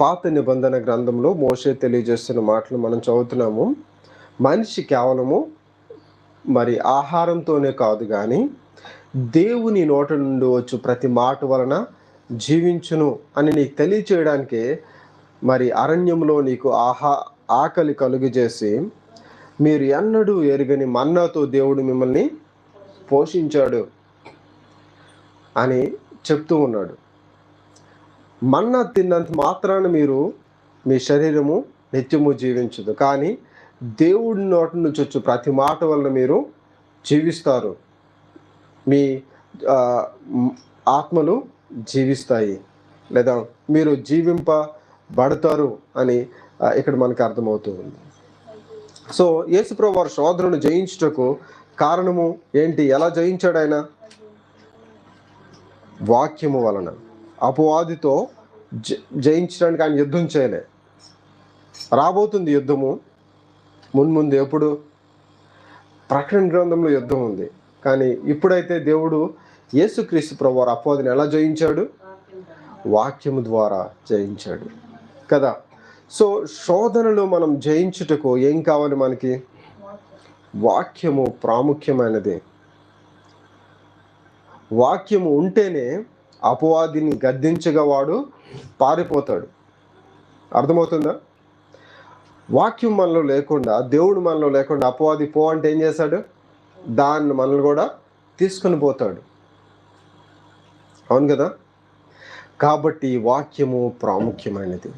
పాత నిబంధన గ్రంథంలో మోషే తెలియజేస్తున్న మాటలు మనం చదువుతున్నాము. మనిషి కేవలము మరి ఆహారంతోనే కాదు కానీ దేవుని నోట నుండి వచ్చు ప్రతి మాట వలన జీవించును అని నీకు తెలియచేయడానికే మరి అరణ్యంలో నీకు ఆహా ఆకలి కలుగజేసి మీరు ఎన్నడూ ఎరుగని మన్నాతో దేవుడు మిమ్మల్ని పోషించాడు అని చెప్తూ ఉన్నాడు. మన్నా తిన్నంత మాత్రాన మీరు మీ శరీరము నిత్యము జీవించదు. కానీ దేవుడి నోటి నుంచి వచ్చే ప్రతి మాట వలన మీరు జీవిస్తారు. మీ ఆత్మలు జీవిస్తాయి. లేదా మీరు జీవింపబడతారు అని ఇక్కడ మనకు అర్థమవుతూ ఉంది సో యేసుప్రభు వారు సోదరును జయించుటకు కారణము ఏంటి? ఎలా జయించాడు ఆయన? వాక్యము వలన. అపవాదితో జయించడానికి ఆయన యుద్ధం చేయలే. రాబోతుంది యుద్ధము. మున్ముందు ఎప్పుడు? ప్రకటన గ్రంథంలో యుద్ధం ఉంది. కానీ ఇప్పుడైతే దేవుడు యేసుక్రీస్తు ప్రభు అపోదిని ఎలా జయించాడు? వాక్యము ద్వారా జయించాడు. కదా? సో శోధనలు మనం జయించుటకు ఏం కావాలి మనకి? వాక్యము ప్రాముఖ్యమైనది. వాక్యము ఉంటేనే అపవాదిని గద్దించగా వాడు పారిపోతాడు. అర్థమవుతుందా? వాక్యం మనలో లేకుండా దేవుడు మనలో లేకుండా అపవాది పో అంటే ఏం చేశాడు? దాన్ని మనల్ని కూడా తీసుకొని పోతాడు. అవును కదా? కాబట్టి వాక్యము ప్రాముఖ్యమైనది.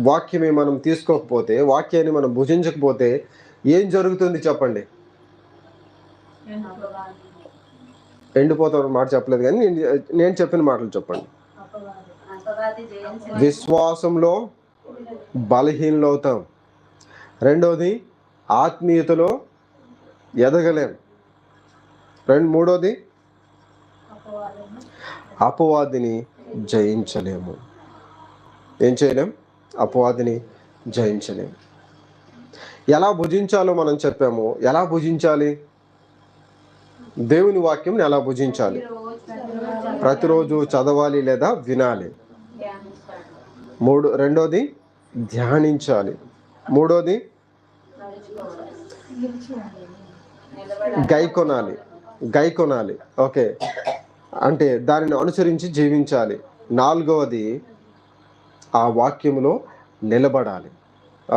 వాక్యమే మనం తీసుకోకపోతే వాక్యాన్ని మనం భుజించకపోతే ఏం జరుగుతుంది చెప్పండి? ఎండిపోతాడు మాట చెప్పలేదు కానీ నేను చెప్పిన మాటలు చెప్పండి. విశ్వాసంలో బలహీనలు అవుతాం రెండవది ఆత్మీయతలో ఎదగలేం. రెండు మూడోది అపవాదిని జయించలేము. ఏం చేయలేం? అపవాదిని జయించలేము ఎలా భుజించాలో మనం చెప్పాము. ఎలా భుజించాలి? దేవుని వాక్యం ఎలా భుజించాలి? ప్రతిరోజు చదవాలి లేదా వినాలి? మూడు రెండోది ధ్యానించాలి. మూడోది గై కొనాలి. గై కొనాలి. ఓకే. అంటే దానిని అనుసరించి జీవించాలి. నాలుగవది ఆ వాక్యంలో నిలబడాలి.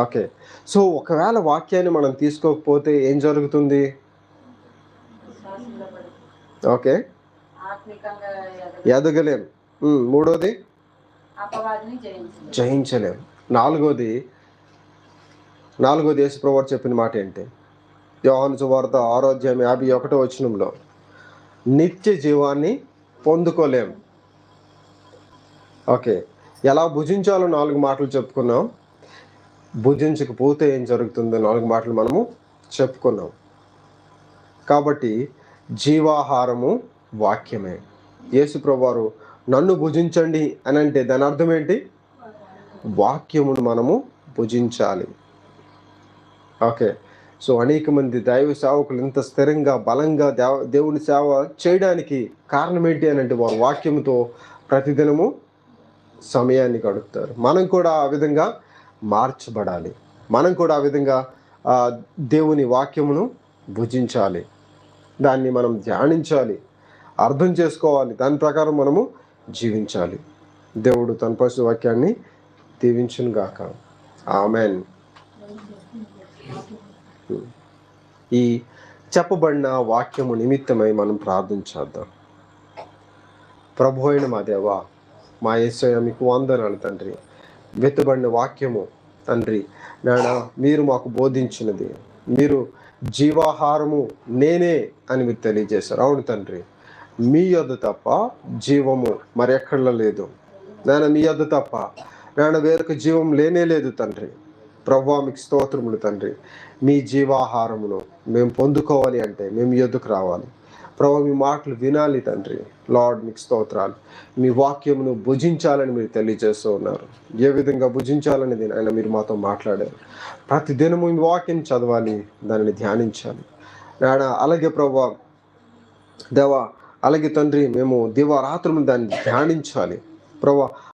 ఓకే. సో ఒకవేళ వాక్యాన్ని మనం తీసుకోకపోతే ఏం జరుగుతుంది? ఓకే. ఆత్మికంగా ఎదగ- ఎదగలేం ఉమ్, మూడోది? అపవాదిని జయించింది జయించలేం నాలుగోది? నాలుగోది యేసుప్రభు చెప్పిన మాట ఏంటి? యోహాను సువార్త ఆరోగ్యం యాభై ఒకటో వచనంలో నిత్య జీవాన్ని పొందుకోలేం ఓకే. ఎలా భుజించాలో నాలుగు మాటలు చెప్పుకున్నాం. భుజించకపోతే ఏం జరుగుతుందో? నాలుగు మాటలు మనము చెప్పుకున్నాం. కాబట్టి జీవాహారము వాక్యమే. యేసుప్రవారు నన్ను భుజించండి అని అంటే దాని అర్థం ఏంటి? వాక్యమును మనము భుజించాలి. ఓకే. సో అనేక మంది దైవ సేవకులు ఇంత స్థిరంగా బలంగా దేవ దేవుని సేవ చేయడానికి కారణం ఏంటి అని అంటే వారు వాక్యముతో ప్రతిదినము సమయాన్ని గడుపుతారు. మనం కూడా ఆ విధంగా మార్చబడాలి. మనం కూడా ఆ విధంగా దేవుని వాక్యమును భుజించాలి. దాన్ని మనం ధ్యానించాలి అర్థం చేసుకోవాలి. దాని ప్రకారం మనము జీవించాలి. దేవుడు తన పరిశుద్ధ వాక్యాన్ని దీవించును గాక ఆమెన్. ఈ చెప్పబడిన వాక్యము నిమిత్తమై మనం ప్రార్థించేద్దాం ప్రభు అయిన మా దేవా మా యేసయ్య మీకు వందనాలు తండ్రి. వెతుబడిన వాక్యము తండ్రి. నాయన మీరు మాకు బోధించినది. మీరు జీవాహారము నేనే అని మీరు తెలియజేశారు. అవును తండ్రి. మీ యొద్ తప్ప జీవము మరెక్కడలో లేదు. నాయన మీ యొద్ తప్ప నాయన వేరొక జీవం లేనే లేదు తండ్రి. ప్రభా మీకు స్తోత్రములు తండ్రి. మీ జీవాహారమును మేము పొందుకోవాలి అంటే మేము యొద్దుకు రావాలి. ప్రభా మీ మాటలు వినాలి తండ్రి. లార్డ్ మీకు స్తోత్రాలు. మీ వాక్యమును భుజించాలని మీరు తెలియజేస్తూ ఉన్నారు. ఏ విధంగా భుజించాలనేది ఆయన మీరు మాతో మాట్లాడారు. ప్రతి దినము మీ వాక్యం చదవాలి దానిని ధ్యానించాలి. నాయన అలాగే ప్రభా దేవా అలాగే తండ్రి మేము దివారాత్రులు దాన్ని ధ్యానించాలి. ప్రభా